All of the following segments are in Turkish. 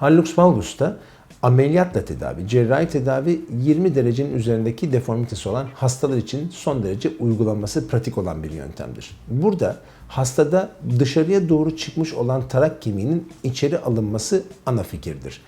Hallux valgus'ta ameliyatla tedavi, cerrahi tedavi 20 derecenin üzerindeki deformitesi olan hastalar için son derece uygulanması pratik olan bir yöntemdir. Burada hastada dışarıya doğru çıkmış olan tarak kemiğinin içeri alınması ana fikirdir.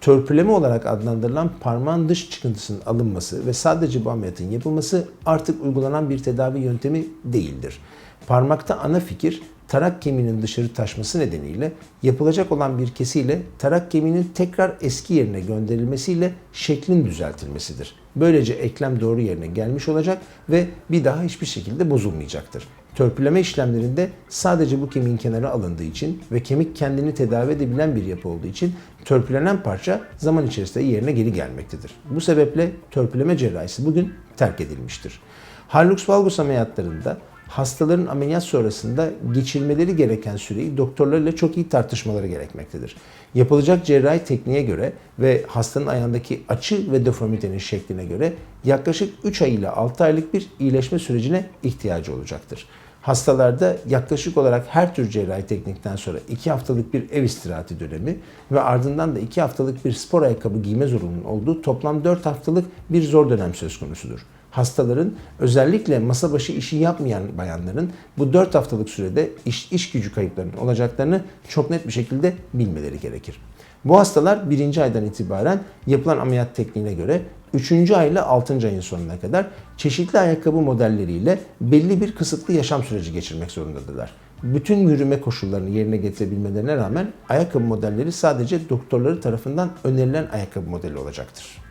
Törpüleme olarak adlandırılan parmağın dış çıkıntısının alınması ve sadece bu ameliyatın yapılması artık uygulanan bir tedavi yöntemi değildir. Parmakta ana fikir tarak kemiğinin dışarı taşması nedeniyle yapılacak olan bir kesiyle tarak kemiğinin tekrar eski yerine gönderilmesiyle şeklin düzeltilmesidir. Böylece eklem doğru yerine gelmiş olacak ve bir daha hiçbir şekilde bozulmayacaktır. Törpüleme işlemlerinde sadece bu kemiğin kenarı alındığı için ve kemik kendini tedavi edebilen bir yapı olduğu için törpülenen parça zaman içerisinde yerine geri gelmektedir. Bu sebeple törpüleme cerrahisi bugün terk edilmiştir. Hallux valgus ameliyatlarında hastaların ameliyat sonrasında geçirmeleri gereken süreyi doktorlarıyla çok iyi tartışmaları gerekmektedir. Yapılacak cerrahi tekniğe göre ve hastanın ayağındaki açı ve deformitenin şekline göre yaklaşık 3 ay ile 6 aylık bir iyileşme sürecine ihtiyacı olacaktır. Hastalarda yaklaşık olarak her tür cerrahi teknikten sonra 2 haftalık bir ev istirahati dönemi ve ardından da 2 haftalık bir spor ayakkabı giyme zorunluluğunun olduğu toplam 4 haftalık bir zor dönem söz konusudur hastaların özellikle masa başı işi yapmayan bayanların bu 4 haftalık sürede iş, iş gücü kayıplarının olacaklarını çok net bir şekilde bilmeleri gerekir. Bu hastalar birinci aydan itibaren yapılan ameliyat tekniğine göre 3. ay ile 6. ayın sonuna kadar çeşitli ayakkabı modelleriyle belli bir kısıtlı yaşam süreci geçirmek zorundadırlar. Bütün yürüme koşullarını yerine getirebilmelerine rağmen ayakkabı modelleri sadece doktorları tarafından önerilen ayakkabı modeli olacaktır.